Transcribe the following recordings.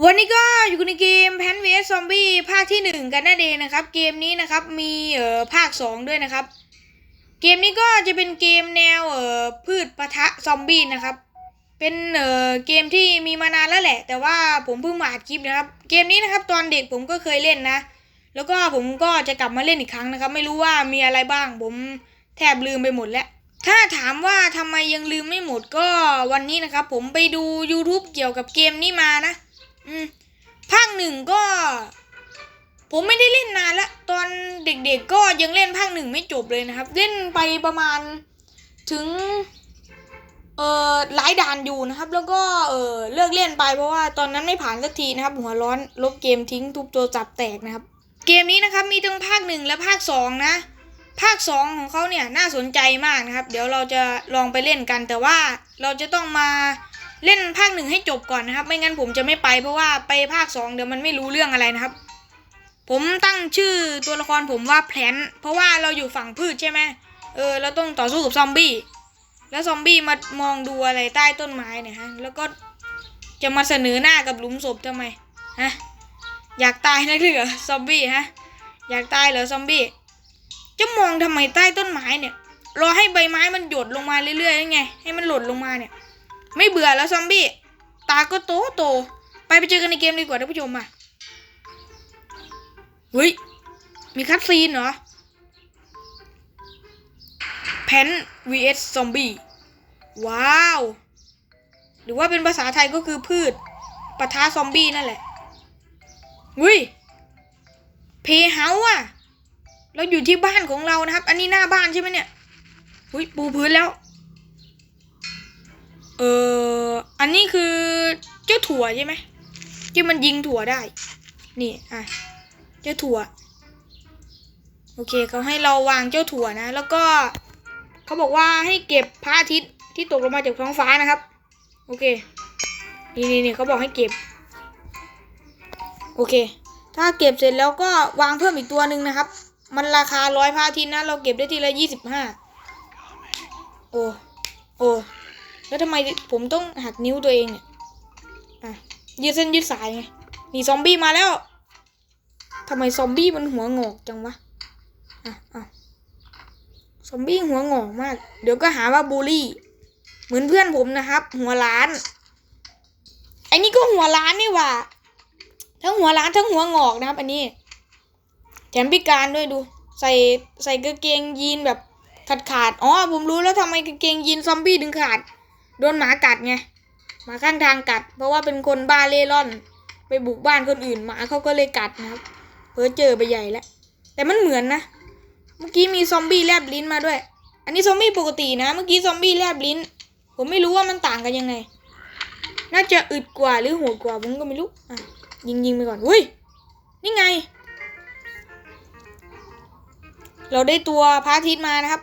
วันนี้ก็อยู่ในเกมแพนเวสซอมบี้ภาคที่หนึ่งกันนั่นเองนะครับ เกมนี้นะครับมีเอ่อภาคสองด้วยนะครับ เกมนี้ก็จะเป็นเกมแนวเอ่อพืชปะทะซอมบี้นะครับ เป็นเอ่อเกมที่มีมานานแล้วแหละ แต่ว่าผมเพิ่งมาอัดคลิปนะครับ เกมนี้นะครับตอนเด็กผมก็เคยเล่นนะ แล้วก็ผมก็จะกลับมาเล่นอีกครั้งนะครับ ไม่รู้ว่ามีอะไรบ้าง ผมแทบลืมไปหมดแล้วถ้าถามว่าทำไมยังลืมไม่หมดก็วันนี้นะครับ ผมไปดู YouTube เกี่ยวกับเกมนี้มานะ อืมภาคหนึ่งก็ ผมไม่ได้เล่นนานละตอนเด็กๆก็ยังเล่นภาคหนึ่งไม่จบเลยนะครับ เล่นไปประมาณถึงเออหลายด่านอยู่นะครับ แล้วก็เออเลิกเล่นไปเพราะว่าตอนนั้นไม่ผ่านสักทีนะครับ หัวร้อนลบเกมทิ้งทุบตัวจับแตกนะครับ เกมนี้นะครับมีทั้งภาคหนึ่งและภาคสองนะภาคสองของเขาเนี่ยน่าสนใจมากนะครับ เดี๋ยวเราจะลองไปเล่นกันแต่ว่าเราจะต้องมา เล่นภาคหนึ่งให้จบก่อนนะครับ ไม่งั้นผมจะไม่ไปเพราะว่าไปภาคสองเดี๋ยวมันไม่รู้เรื่องอะไรนะครับ ผมตั้งชื่อตัวละครผมว่าแพลนเพราะว่าเราอยู่ฝั่งพืชใช่ไหมเออเราต้องต่อสู้กับซอมบี้แล้วซอมบี้มามองดูอะไรใต้ต้นไม้เนี่ยฮะแล้วก็จะมาเสนอหน้ากับหลุมศพทำไมฮะอยากตายนะเหรอซอมบี้ฮะอยากตายเหรอซอมบี้จะมองทำไมใต้ต้นไม้เนี่ยรอให้ใบไม้มันหยดลงมาเรื่อยๆยังไง ให้มันหล่นลงมาเนี่ย ไม่เบื่อแล้วซอมบี้ ตาก็โตโต ไปไปเจอกันในเกมดีกว่าท่านผู้ชมมาเฮ้ย มีคัดซีนเหรอแพน vs ซอมบี้ ว้าว หรือว่าเป็นภาษาไทยก็คือพืชปะทะซอมบี้นั่นแหละอุ้ยเพเฮาอะเราอยู่ที่บ้านของเรานะครับ อันนี้หน้าบ้านใช่ไหมเนี่ย อุ้ยปูพื้นแล้ว อออันนี้คือเจ้าถั่วใช่ไหมที่มันยิงถั่วได้ นี่อะเจ้าถั่ว โอเคเขาให้เราวางเจ้าถั่วนะ แล้วก็เขาบอกว่าให้เก็บพระอาทิตย์ที่ตกลงมาจากท้องฟ้านะครับ โอเค นี่นี่นี่เขาบอกให้เก็บ โอเค ถ้าเก็บเสร็จแล้วก็วางเพิ่มอีกตัวหนึ่งนะครับ มันราคาร้อยพระอาทิตย์นะ เราเก็บได้ทีละยี่สิบห้าโอ้โอ้ แล้วทำไมผมต้องหักนิ้วตัวเองเนี่ยอะยืดเส้นยืดสายไงนี่ซอมบี้มาแล้วทำไมซอมบี้มันหัวงอกจังวะอะอะซอมบี้หัวงอกมาก เดี๋ยวก็หาว่าบูลลี่ เหมือนเพื่อนผมนะครับ หัวล้านไอ้นี่ก็หัวล้านนี่ว่าทั้งหัวล้านทั้งหัวงอกนะครับ อันนี้แถมพิการด้วยดู ใส่ใส่กางเกงยีนแบบขาดขาดอ๋อผมรู้แล้วทำไมกางเกงยีนซอมบี้ถึงขาด โดนหมากัดไงหมาข้างทางกัด เพราะว่าเป็นคนบ้าเล่ร่อน ไปบุกบ้านคนอื่นหมาเขาก็เลยกัดนะครับเพ้อเจอไปใหญ่แล้วแต่มันเหมือนนะ เมื่อกี้มีซอมบี้แลบลิ้นมาด้วย อันนี้ซอมบี้ปกตินะ เมื่อกี้ซอมบี้แลบลิ้น ผมไม่รู้ว่ามันต่างกันยังไง น่าจะอึดกว่าหรือโหดกว่าผมก็ไม่รู้อะยิงยิงไปก่อนอุ้ยนี่ไง เราได้ตัวพระอาทิตย์มานะครับ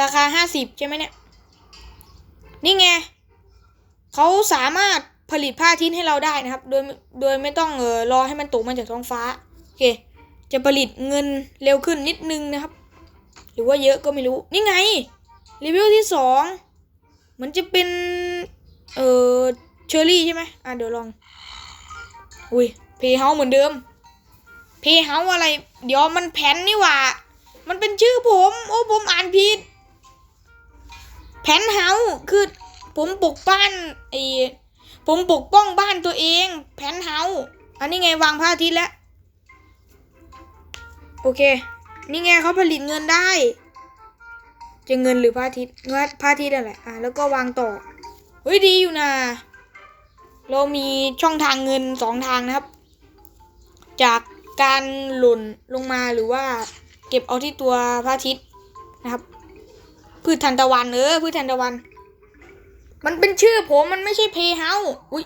ราคาห้าสิบใช่ไหมเนี่ย นี่ไงเขาสามารถผลิตพระอาทิตย์ให้เราได้นะครับ โดยโดยไม่ต้องเออรอให้มันตกมาจากท้องฟ้าโอเค จะผลิตเงินเร็วขึ้นนิดนึงนะครับ หรือว่าเยอะก็ไม่รู้ นี่ไงรีวิวที่สองเหมือนจะเป็น เออเชอร์รี่ใช่ไหมอะเดี๋ยวลอง อุ้ยเพเฮาเหมือนเดิม เพเฮาอะไร เดี๋ยวมันแผ่นนี่หว่า มันเป็นชื่อผม โอ้ผมอ่านผิด แผนเฮาคือผมปกป้านไอผมปกป้องบ้านตัวเอง แผนเฮาอันนี้ไงวางพระอาทิตย์แล้ว โอเค นี่ไงเขาผลิตเงินได้ จะเงินหรือพระอาทิตย์เงินพระอาทิตย์อะไรอะแล้วก็วางต่อเฮ้ยดีอยู่นะเรามีช่องทางเงินสองทางนะครับ จากการหล่นลงมาหรือว่า เก็บเอาที่ตัวพระอาทิตย์นะครับ พืชทันตะวันเออพืชทันตะวัน มันเป็นชื่อผมมันไม่ใช่เพเฮาอุ้ย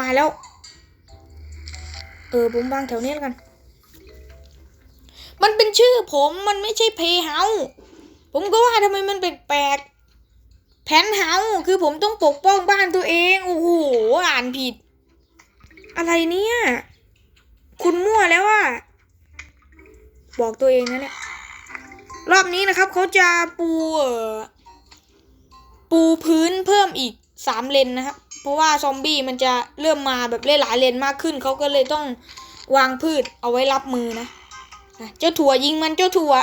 มาแล้ว เออผมวางแถวนี้แล้วกัน มันเป็นชื่อผมมันไม่ใช่เพเฮาผมก็ว่าทำไมมันแปลกแผนเฮาคือผมต้องปกป้องบ้านตัวเองโอ้โหอ่านผิด อะไรเนี่ย คุณมั่วแล้วอะบอกตัวเองนะเนี่ย รอบนี้นะครับเขาจะปูเอ่อปูพื้นเพิ่มอีกสามเลนนะครับ เพราะว่าซอมบี้มันจะเริ่มมาแบบหลายๆเลนมากขึ้น เขาก็เลยต้องวางพืชเอาไว้รับมือนะนะเจ้าถั่วยิงมันเจ้าถั่ว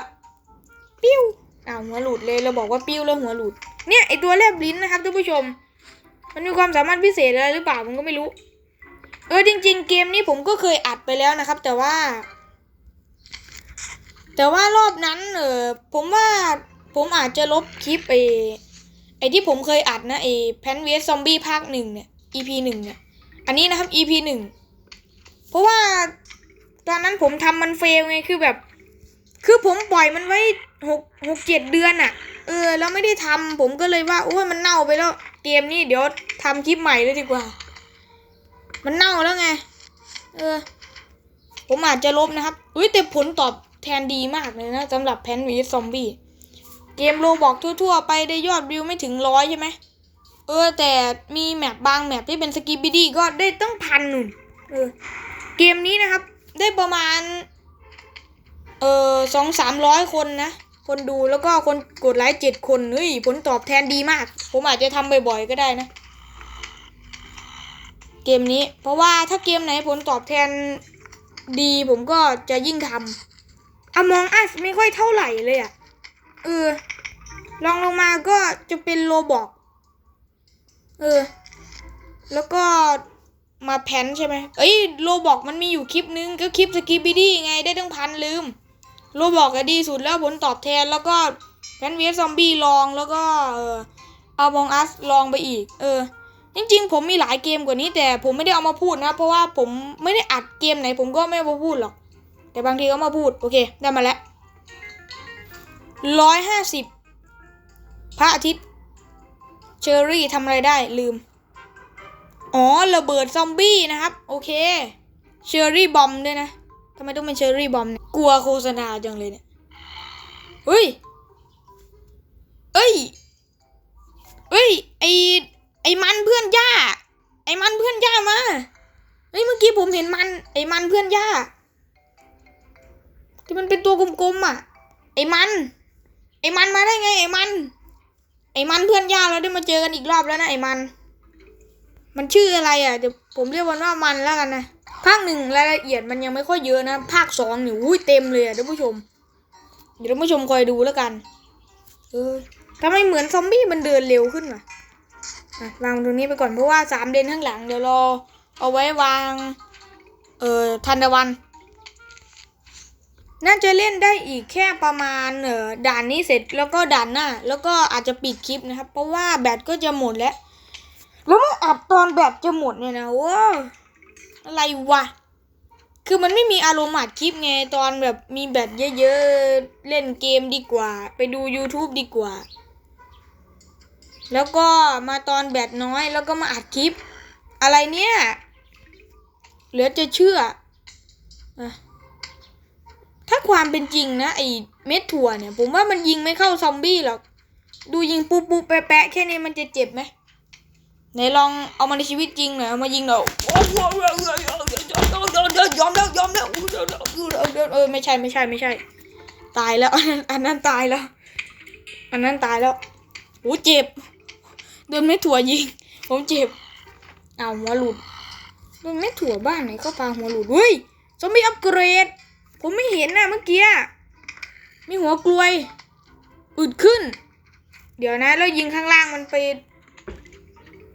ปิ้วอ้าวหัวหลุดเลยเราบอกว่าปิ้วแล้วหัวหลุด เนี่ยไอตัวแลบลิ้นนะครับท่านผู้ชม มันมีความสามารถพิเศษอะไรหรือเปล่าผมก็ไม่รู้ เออจริง ๆ เกมนี้ผมก็เคยอัดไปแล้วนะครับ แต่ว่า แต่ว่ารอบนั้นเออผมว่าผมอาจจะลบคลิปไอไอที่ผมเคยอัดนะไอแพนเวสซอมบี้ภาคหนึ่งเนี่ย EP หนึ่งเนี่ย อันนี้นะครับ EP หนึ่งเพราะว่าตอนนั้นผมทำมันเฟลไงคือแบบ คือผมปล่อยมันไว้หกหกเจ็ดเดือนอะ่ะ เออ แล้วไม่ได้ทำผมก็เลยว่าโอ้ยมันเน่าไปแล้ว เกมนี้เดี๋ยวทำคลิปใหม่เลยดีกว่า มันเน่าแล้วไง เออ ผมอาจจะลบนะครับ อุ้ยแต่ผลตอบ แทนดีมากเลยนะสำหรับแพนวีซอมบี้เกมโลบอกทั่ว ๆ ไปได้ยอดวิวไม่ถึงร้อยใช่ไหมเออ แต่มีแมปบางแมปที่เป็นสกิปบิดี้ก็ได้ตั้งพันหนุนเออเกมนี้นะครับ ได้ประมาณ เออสองสามร้อยคนนะ คนดูแล้วก็คนกดไลค์เจ็ดคนเฮ้ยผลตอบแทนดีมาก ผมอาจจะทำบ่อยๆก็ได้นะ เกมนี้ เพราะว่าถ้าเกมไหนผลตอบแทนดีผมก็จะยิ่งทำ อมองอัสไม่ค่อยเท่าไหร่เลยอะ่ะ เออ ลองลงมาก็จะเป็นโลบอกเออ แล้วก็มาแพนใช่ไหมเอ้ยโลบอกมันมีอยู่คลิปนึงก็คลิปสกิปบิดี้ไงได้ตั้งพันลืม โลบอกก็ดีสุดแล้วผลตอบแทนแล้วก็แพนเวสซอมบี้ลองแล้วก็เออเอาบองอัสลองไปอีก เออ จริงๆ ผมมีหลายเกมกว่านี้แต่ผมไม่ได้เอามาพูดนะ เพราะว่าผมไม่ได้อัดเกมไหนผมก็ไม่มาพูดหรอก แต่บางทีก็มาพูด โอเค ได้มาแล้วร้อยห้าสิบพระอาทิตย์ เชอรี่ทำอะไรได้ลืม อ๋อ ระเบิดซอมบี้นะครับ โอเค เชอรี่บอมด้วยนะทำไมต้องเป็นเชอรี่บอมเนี่ยกลัวโฆษณาจังเลยเนี่ยเฮ้ยเอ้ยเอ้ย ไอไอมันเพื่อนย่า ไอมันเพื่อนย่ามา เฮ้ย เมื่อกี้ผมเห็นมัน ไอมันเพื่อนย่า ที่มันเป็นตัวกลมๆอะ ไอ้มัน ไอ้มันมาได้ไง ไอ้มัน ไอ้มันเพื่อนย่าเราได้มาเจอกันอีกรอบแล้วนะไอ้มัน มันชื่ออะไรอะเดี๋ยวผมเรียกมันว่ามันแล้วกันนะภาคหนึ่งรายละเอียดมันยังไม่ค่อยเยอะนะ ภาคสองเนี่ยอุ้ยเต็มเลยอะท่านผู้ชม เดี๋ยวท่านผู้ชมคอยดูแล้วกัน เออทำไมเหมือนซอมบี้มันเดินเร็วขึ้นวะอะวางตรงนี้ไปก่อนเพราะว่าสามเลนข้างหลังเดี๋ยวรอเอาไว้วาง เอ่อทันตะวัน น่าจะเล่นได้อีกแค่ประมาณเออด่านนี้เสร็จแล้วก็ด่านหน้า แล้วก็อาจจะปิดคลิปนะครับ เพราะว่าแบตก็จะหมดแล้วแล้วมาอัดตอนแบตจะหมดเนี่ยนะว้าอะไรวะคือมันไม่มีอารมณ์อัดคลิปไงตอนแบบมีแบตเยอะๆ เล่นเกมดีกว่า ไปดู YouTube ดีกว่า แล้วก็มาตอนแบตน้อยแล้วก็มาอัดคลิป อะไรเนี่ย เหลือจะเชื่ออะ ถ้าความเป็นจริงนะไอเม็ดถั่วเนี่ย ผมว่ามันยิงไม่เข้าซอมบี้หรอก ดูยิงปูปูแปะแปะแค่นี้มันจะเจ็บไหมไหนลองเอามาในชีวิตจริงหน่อยเอามายิงหน่อยยอมแล้วยอมแล้วยอมแล้วเออไม่ใช่ไม่ใช่ไม่ใช่ ตายแล้ว อันนั้นอันนั้นตายแล้ว อันนั้นตายแล้วโอ้เจ็บโดนเม็ดถั่วยิง ผมเจ็บ เอาหัวหลุดโดนเม็ดถั่วบ้านไหนก็ปาหัวหลุดเฮ้ยซอมบี้อัปเกรด ผมไม่เห็นนะเมื่อกี้มีหัวกลวยอึดขึ้น เดี๋ยวนะแล้วยิงข้างล่างมันไป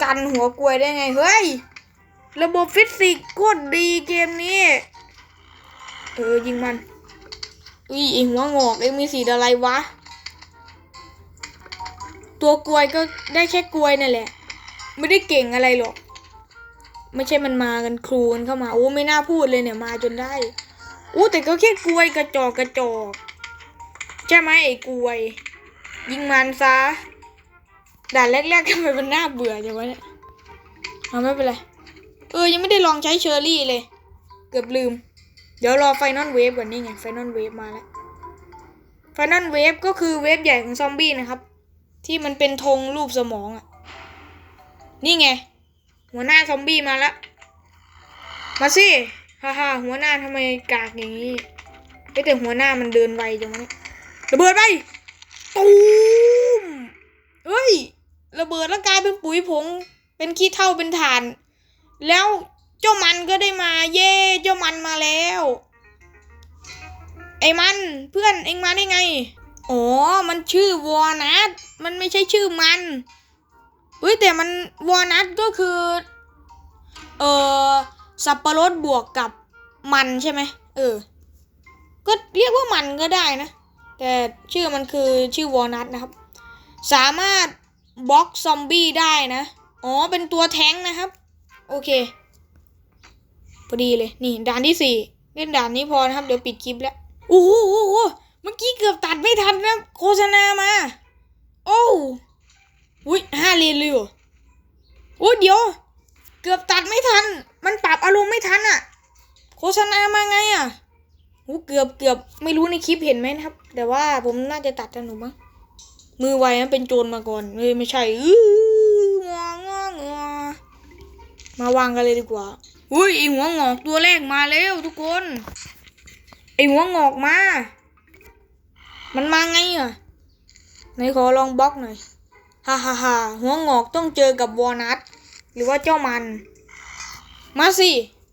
กันหัวกลวยได้ไงเฮ้ยระบบฟิสิกส์โคตรดีเกมนี้เออยิงมันอุ้ยไอหัวงอกเองมีสีอะไรวะ ตัวกลวยก็ได้แค่กลวยนั่นแหละ ไม่ได้เก่งอะไรหรอก ไม่ใช่มันมากันครูนเข้ามา โอ้ไม่น่าพูดเลยเนี่ยมาจนได้ อู้แต่ก็แค่กลวยกระจอกกระจอกใช่ไหมไอ้กลวย ยิงมันซะด่านแรกๆทำไมมันน่าเบื่อจังวะเนี่ยเอาไม่เป็นไรเออยังไม่ได้ลองใช้เชอร์รี่เลย เกือบลืม เดี๋ยวรอไฟนอลเวฟก่อนนี่ไงไฟนอลเวฟมาแล้วไฟนอลเวฟก็คือเวฟใหญ่ของซอมบี้นะครับ ที่มันเป็นธงรูปสมองอะ นี่ไง หัวหน้าซอมบี้มาแล้ว มาสิ ฮ่าฮ่าหัวหน้าทำไมกากอย่างนี้เอ้ยแต่หัวหน้ามันเดินไวจังวะเนี่ยระเบิดไปตูมเฮ้ย ระเบิดแล้วกลายเป็นปุ๋ยผง เป็นขี้เท่าเป็นฐาน แล้วเจ้ามันก็ได้มา เย่เจ้ามันมาแล้ว ไอ้มันเพื่อนเอ็งมาได้ไงอ๋อ มันชื่อวอนัทมันไม่ใช่ชื่อมันเฮ้ยแต่มันวอนัทก็คือ เออ สับปะรดบวกกับมันใช่ไหมเออ ก็เรียกว่ามันก็ได้นะ แต่ชื่อมันคือชื่อวอนัทนะครับ สามารถบล็อกซอมบี้ได้นะ อ๋อ เป็นตัวแท้งนะครับ โอเค พอดีเลย นี่ด่านที่สี่เล่นด่านนี้พอนะครับ เดี๋ยวปิดคลิปแล้ว โอ้โหโอ้โหเมื่อกี้เกือบตัดไม่ทันนะ โฆษณามา โอ้อุ้ยห้าเลนเลยเหรอโอ้เดี๋ยว เกือบตัดไม่ทัน มันปรับอารมณ์ไม่ทันอะโฆษณามาไงอะโอ้เกือบเกือบไม่รู้ในคลิปเห็นไหมนะครับ แต่ว่าผมน่าจะตัดทันหนูมั้งมือไวนะเป็นโจรมาก่อนเลยไม่ใช่อื้องององอมาวางกันเลยดีกว่าอุ้ยไอหัวงอกตัวแรกมาแล้วทุกคนไอหัวงอกมา มันมาไงอะไหนขอลองบล็อกหน่อยฮ่าฮ่าฮ่าหัวงอกต้องเจอกับวอนัท รือว่าเจ้ามัน มาสิ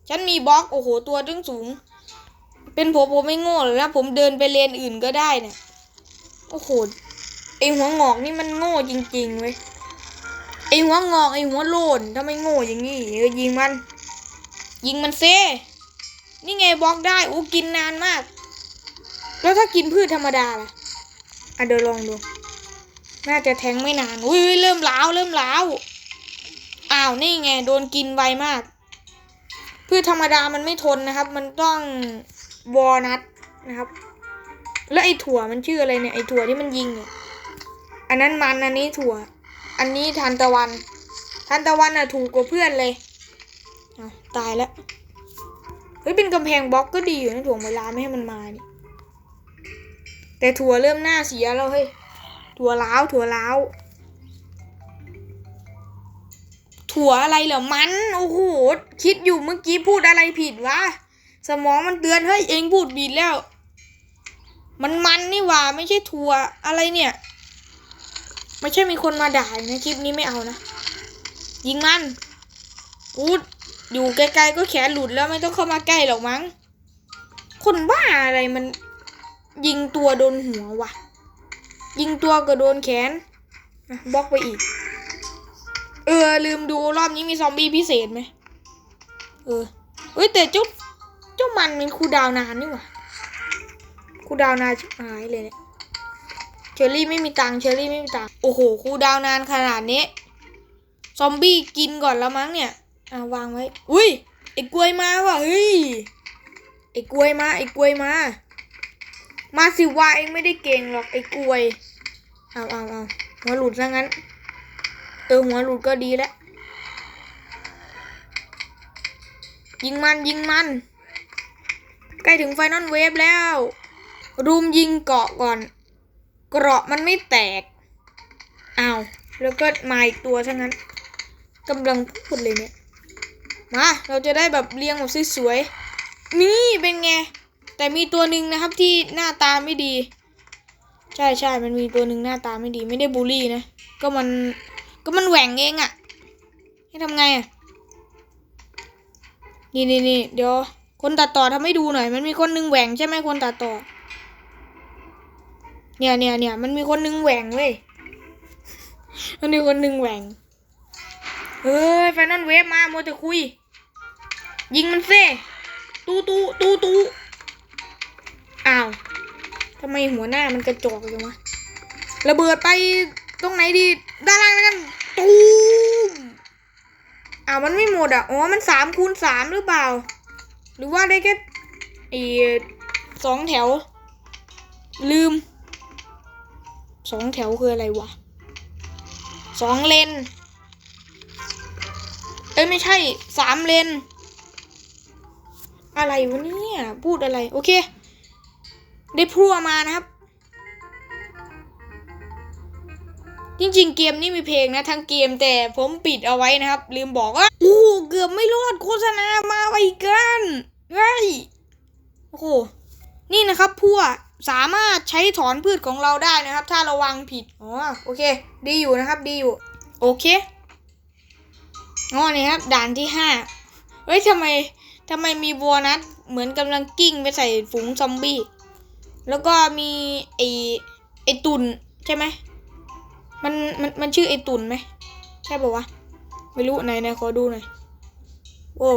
ฉันมีบล็อกโอ้โหตัวตึงสูง เป็นผมผมไม่โง่เลยนะผมเดินไปเลนอื่นก็ได้เนี่ยโอ้โหไอหัวงอกนี่มันโง่จริงๆเว้ยไอหัวงอกไอหัวโลนถ้าไม่โง่อย่างนี้เออยิงมัน ยิงมันเซนี่ไงบล็อกได้โอ้กินนานมาก แล้วถ้ากินพืชธรรมดาล่ะอะเดี๋ยวลองดู น่าจะแทงไม่นานอุ้ยเริ่มล้าวเริ่มล้าว อ้าวนี่ไงโดนกินไวมาก พืชธรรมดามันไม่ทนนะครับ มันต้องวอนัทนะครับ แล้วไอ้ถั่วมันชื่ออะไรเนี่ยไอ้ถั่วที่มันยิงเนี่ย อันนั้นมันอันนี้ถั่ว อันนี้ทานตะวันทานตะวันอะถูกกว่าเพื่อนเลยอาตายแล้วเฮ้ยเป็นกำแพงบล็อกก็ดีอยู่นะถ่วงเวลาไม่ให้มันมานี่แต่ถั่วเริ่มหน้าเสียแล้วเฮ้ยถั่วล้าวถั่วล้าว ถั่วอะไรเหรอมันโอ้โหคิดอยู่เมื่อกี้พูดอะไรผิดวะสมองมันเตือนเฮ้ยเองพูดผิดแล้ว มันมันนี่ว่าไม่ใช่ถั่วอะไรเนี่ย ไม่ใช่มีคนมาด่ายนะคลิปนี้ไม่เอานะยิงมันอูดอยู่ไกลๆก็แขนหลุดแล้วไม่ต้องเข้ามาใกล้หรอกมั้ง คนบ้าอะไรมัน ยิงตัวโดนหัววะยิงตัวก็โดนแขนอะบล็อกไปอีก เออ ลืมดูรอบนี้มีซอมบี้พิเศษไหมเออเอ้ยแต่เจ้าเจ้ามันเป็นครูดาวนานนี่หว่าครูดาวนานชิบหายเลยเนี่ยเชอรี่ไม่มีตังเชอรี่ไม่มีตังโอ้โหครูดาวนานขนาดนี้ซอมบี้กินก่อนแล้วมั้งเนี่ยอะวางไว้อุ้ยไอ้กล้วยมาว่ะเฮ้ยไอ้กล้วยมาไอ้กล้วยมา มาสิว่าเองไม่ได้เก่งหรอกไอ้กล้วยเอาเอาเอาหัวหลุดซะงั้น เออหัวหลุดก็ดีแล้ว ยิงมันยิงมัน ใกล้ถึงไฟนอลเวฟแล้วรุมยิงเกาะก่อน เกราะมันไม่แตกอ้าวแล้วก็มาอีกตัวซะงั้นกำลังพูดเลยเนี่ย มา เราจะได้แบบเรียงแบบสวยๆ นี่เป็นไง แต่มีตัวหนึ่งนะครับที่หน้าตาไม่ดี ใช่ใช่มันมีตัวหนึ่งหน้าตาไม่ดีไม่ได้บูลลี่นะ ก็มัน ก็มันแหว่งเองอะ่ะ ให้ทำไงอะ่ะ นี่นี่นี่เดี๋ยว คนตัดต่อทำให้ดูหน่อย มันมีคนหนึงแหว่งใช่ไหมคนตัดต่อ เนี่ยเนี่ยเนี่ยมันมีคนหนึงแหว่งเว้ย มันมีคนหนึงแหว่งเฮ้ยไฟนอลเวฟมาโมวแต่คุย ยิงมันเซ่ตู้ตู้ตู้ตู้อ้าวทำไมหัวหน้ามันกระจอกจังวะระเบิดไปตรงไหนดี ด้านล่างแล้วกัน ตูมอ้าวมันไม่หมดอะอ๋อมันสามคูณสามหรือเปล่า หรือว่าได้แค่ไอ้สองแถว ลืมสองแถวคืออะไรวะสองเลน เอ้ยไม่ใช่สามเลน อะไรวะเนี่ย พูดอะไร โอเค ได้พรัวมานะครับ จริงๆ เกมนี้มีเพลงนะทั้งเกมแต่ผมปิดเอาไว้นะครับ ลืมบอกว่าโอ้เกือบไม่รอดโฆษณามาไว้กันเฮ้โอ้โหนี่นะครับพั่วสามารถใช้ถอนพืชของเราได้นะครับ ถ้าระวังผิดอ๋อโอเค ดีอยู่นะครับดีอยู่ โอเคอ๋อนี่ครับ ด่านที่ห้าเฮ้ยทำไมทำไมมีวัวนัทเหมือนกำลังกิ้งไปใส่ฝูงซอมบี้แล้วก็มีไอไอตุนใช่ไหม มันมันมันชื่อไอตุนไหมใช่ป่าวะ ไม่รู้ไหนไหนขอดูหน่อยโอ้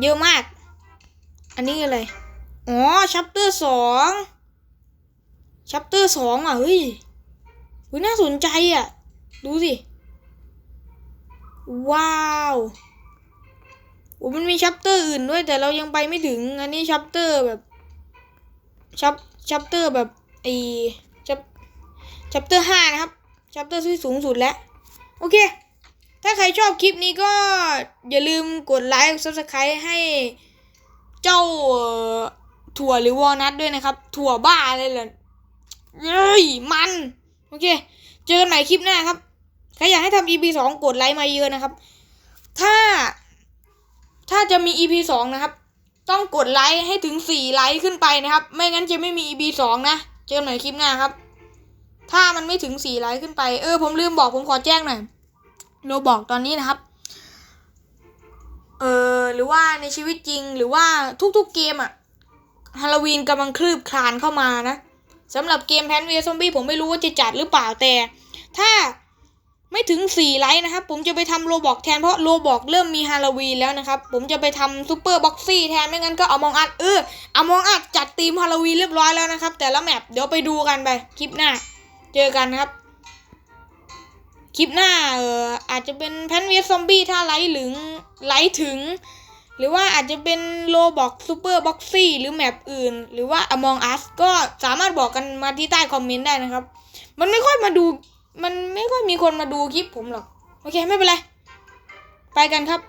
เยอะมาก อันนี้อะไร อ๋อชัปเตอร์สองชัปเตอร์สองอะ เฮ้ยเฮ้ยน่าสนใจอะ ดูสิ ว้าวโอ้มันมีชัปเตอร์อื่นด้วย แต่เรายังไปไม่ถึง อันนี้ชัปเตอร์แบบชัปชัปเตอร์แบบไอ ชัปเตอร์ห้านะครับชัปเตอร์ที่สูงสุดแล้ว โอเค ถ้าใครชอบคลิปนี้ก็อย่าลืมกดไลค์ subscribe ให้เจ้าถั่วหรือวอลนัทด้วยนะครับ ถั่วบ้าเลยเหรอเย้ยมัน โอเค เจอกันใหม่คลิปหน้าครับ ใครอยากให้ทำ EP สองกดไลค์มาเยอะนะครับ ถ้า ถ้าจะมี EP สองนะครับ ต้องกดไลค์ให้ถึงสี่ไลค์ขึ้นไปนะครับ ไม่งั้นจะไม่มี EP สองนะ เจอกันใหม่คลิปหน้าครับ ถ้ามันไม่ถึงสี่ไลค์ขึ้นไปเออผมลืมบอกผมขอแจ้งหน่อยโรบอกตอนนี้นะครับเออหรือว่าในชีวิตจริงหรือว่าทุกๆเกมอะฮาโลวีนกำลังคลืบคลานเข้ามานะสำหรับเกมแพนเวียซอมบี้ผมไม่รู้ว่าจะจัดหรือเปล่าแต่ ถ้าไม่ถึง 4 ไลค์นะครับ ผมจะไปทำโรบอกแทนเพราะโรบอกเริ่มมีฮาโลวีนแล้วนะครับ ผมจะไปทำซูเปอร์บ็อกซี่แทนไม่งั้นก็เอามองอัดเออเอามองอัดจัดทีมฮาโลวีนเรียบร้อยแล้วนะครับ แต่ละแมปเดี๋ยวไปดูกันไปคลิปหน้า เจอกันครับ คลิปหน้าเอออาจจะเป็นแพนเวียซอมบี้ถ้าไลท์หรือไลท์ถึง หรือว่าอาจจะเป็นโลบอกซูเปอร์บ็อกซี่หรือแมปอื่น หรือว่า Among Us ก็สามารถบอกกันมาที่ใต้คอมเมนต์ได้นะครับ มันไม่ค่อยมาดู มันไม่ค่อยมีคนมาดูคลิปผมหรอก โอเค ไม่เป็นไร ไปกันครับ